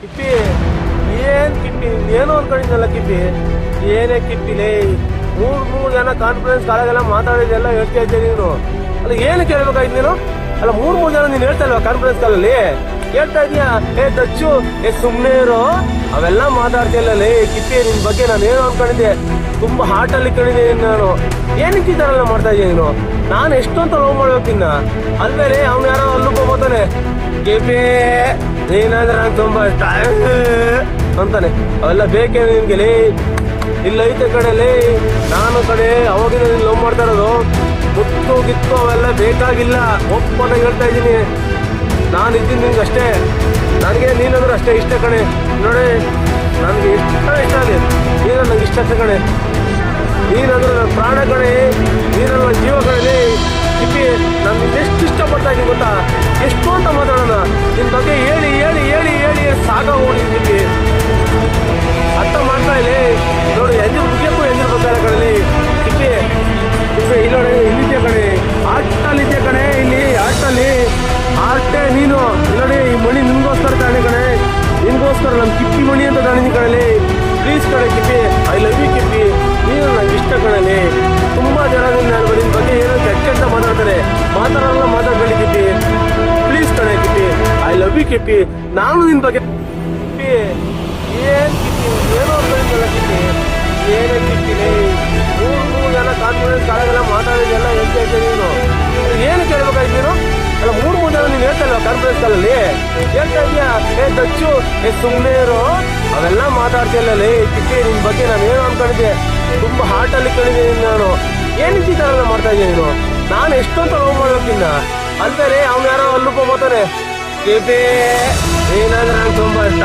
ಕಿಪ್ಪಿ, ಏನ್ ಕಿಪ್ಪಿ? ಏನು ಅನ್ಕೊಂಡಿದ್ನಲ್ಲ ಕಿಪ್ಪಿ. ಏನೇ ಕಿಪ್ಪಿಲೇ ಮೂರ್ ಮೂರ್ ಜನ ಕಾನ್ಫರೆನ್ಸ್ ಕಾಲಾಗೆಲ್ಲ ಮಾತಾಡಿದೆಲ್ಲ ಹೇಳ್ತಾ ಇದ್ದೆ ನೀನು. ಅಲ್ಲ, ಏನು ಕೇಳ್ಬೇಕಾಯ್ತು ನೀನು? ಅಲ್ಲ, ಮೂರ್ ಮೂರ್ ಜನ ನೀನು ಹೇಳ್ತಾ ಇಲ್ವಾ ಕಾನ್ಫರೆನ್ಸ್ ಕಾಲಲ್ಲಿ ಹೇಳ್ತಾ ಇದೀಯಾ? ಏ, ದಚ್ಚು, ಏ, ಸುಮ್ನೆ ಇರೋ. ಅವೆಲ್ಲ ಮಾತಾಡ್ತಿಲ್ಲ ಲೇ, ಕಿಪ್ಪಿ, ನಿನ್ ಬಗ್ಗೆ ನಾನು ಏನು ಅನ್ಕೊಂಡಿದ್ದೆ ತುಂಬಾ ಹಾರ್ಟ್ ಅಲ್ಲಿ ಕಣಿದ್ದೀನಿ ನಾನು ಏನಕ್ಕೆ ಈ ಮಾಡ್ತಾ ನೀನು? ನಾನು ಎಷ್ಟೊಂತ ಲವ್ ಮಾಡ್ಬೇಕಿನ್ನ ಅಲ್ವೇಲೆ ಅವ್ನು ಯಾರೋ ಅಲ್ಲೂ ಹೋಗ್ತಾನೆ ಕೆಪಿ ನೀನಂದ್ರೆ ನಂಗೆ ತುಂಬಾ ಇಷ್ಟ. ಅಂತಾನೆ. ಅವೆಲ್ಲ ಬೇಕೇ ನಿನ್ಗೆ ಲೇ ಇಲ್ಲ ಐತೆ ಕಡೆ ಲೇ. ನಾನು ಕಡೆ ಅವಾಗಿಂದ ನೀನು ಲವ್ ಮಾಡ್ತಾ ಇರೋದು. ಮುತ್ತು ಗಿತ್ತು ಅವೆಲ್ಲ ಬೇಕಾಗಿಲ್ಲ. ಒಪ್ಪನ ಹೇಳ್ತಾ ಇದ್ದೀನಿ. ನಾನು ಇದ್ದೀನಿ ನಿನ್ಗೆ ಅಷ್ಟೇ. ನನಗೆ ನೀನಂದ್ರೆ ಅಷ್ಟೇ ಇಷ್ಟ ಕಣೆ. ನೋಡಿ, ನನಗೆ ಇಷ್ಟ ಇಷ್ಟ ಆಗಿದೆ ನೀನು ನನಗೆ ಇಷ್ಟ ಕಣೆ. ನೀನಂದ್ರೆ ನನ್ನ ಪ್ರಾಣ ಕಣೆ. ನೀನು ನನ್ನ ಜೀವ ಕಣೆ ಕಿಪ್ಪಿ ಎಷ್ಟು ಇಷ್ಟಪಡ್ತಾ ಇದ್ದೀನಿ ಗೊತ್ತಾ? ಎಷ್ಟು ಅಂತ ಮಾತಾಡೋಣ? ನಿನ್ನ ಬಗ್ಗೆ ಹೇಳಿ ಹೇಳಿ ಹೇಳಿ ಹೇಳಿ ಸಾಗ ಕಿಪ್ಪಿ ಅರ್ಥ ಮಾಡ್ತಾ ಇಲ್ಲಿ. ನೋಡಿ, ಎಲ್ಲಿ ಮುಗಿಯಕ್ಕೂ ಎಲ್ಲಿ ಬರ್ತಾರೆ ಕಣಲಿ ಸಿಕ್ಕಿ ಕಿಪ್ಪಿ ಇಲ್ಲಿ ಇಲ್ಲಿದ್ಯಾ ಕಣೆ. ಆರ್ಟಲ್ಲಿದ್ಯಾ ಕಣೆ, ಇಲ್ಲಿ ಆರ್ಟಲ್ಲಿ ಆರ್ಟೇ ನೀನು. ಇಲ್ಲಿ ಈ ಮಣಿ ನಿಮಗೋಸ್ಕರ ತಾಣಿ ಕಣೆ. ನಿಮಗೋಸ್ಕರ ನಮ್ಮ ಕಿಪ್ಪಿ ಮಣಿ ಅಂತ ತಾಣಿನಿ ಪ್ಲೀಸ್ ಕಣೆ ಕಿಪ್ಪಿ ಐ ಲವ್ ಯು ಕಿಪ್ಪಿ. ನೀನು ನನಗೆ ಇಷ್ಟ ಕಣಲಿ. ತುಂಬ ಜನ ನಿನ್ನ ಬಗ್ಗೆ ಏನೋ ಕೆಟ್ಟ ಕೆಟ್ಟ ಮಾತಾಡ್ತಾರೆ. ಮಾತಾಡಲ್ಲ ಐ ಕೆಪಿ ನಾನು ನಿನ್ನ ಬಗ್ಗೆ ಏನ್ ಕಿಪ್ಪಿ ಏನೋ ಅನ್ಕೊಂಡಿದ್ದಲ್ಲ ಕಿಪ್ಪಿ ಏನೇ ಕಿಪ್ಪಿನಿ ಮೂರು ಮೂರು ಜನ ಕಾನ್ಫರೆನ್ಸ್ ಕಾಲಾಗೆಲ್ಲ ಮಾತಾಡಿದೆಲ್ಲ ಹೇಳ್ತಾ ಇದ್ದೆ ನೀನು. ಏನು ನೀನು? ಅಲ್ಲ ಮೂರು ಮೂರು ನೀನು ಹೇಳ್ತಾ ಇಲ್ವಾ ಕಾನ್ಫರೆನ್ಸ್ ಕಾಲಲ್ಲಿ ಹೇಳ್ತಾ ಇದೀಯಾ? ಏ ದಚ್ಚು ಏ ಸುಮ್ಮನೆ ಇರೋ. ಅವೆಲ್ಲ ಮಾತಾಡ್ತಿಲ್ಲ ಲೇ ಕಿಪ್ಪಿ ನಿನ್ ಬಗ್ಗೆ ನಾನು ಏನು ಅನ್ಕೊಂಡಿದ್ದೆ. ತುಂಬಾ ಹಾರ್ಟ್ ಅಲ್ಲಿ ಕಳಿದ್ದೀನಿ ನಾನು ಏನು ಈ ಥರ ಮಾಡ್ತಾ ಇದ್ದೀನಿ ನೀನು? ನಾನು ಎಷ್ಟೊಂದು ಲವ್ ಮಾಡ್ಬೇಕಿನ್ನ. ಅಲ್ಬೇರೆ ಅವ್ನು ಯಾರೋ ಅಲ್ಲೂ ಹೋಗ್ತಾನೆ ಕಿಪ್ಪಿ ಏನಂದ್ರೆ ನಂಗೆ ತುಂಬಾ ಇಷ್ಟ.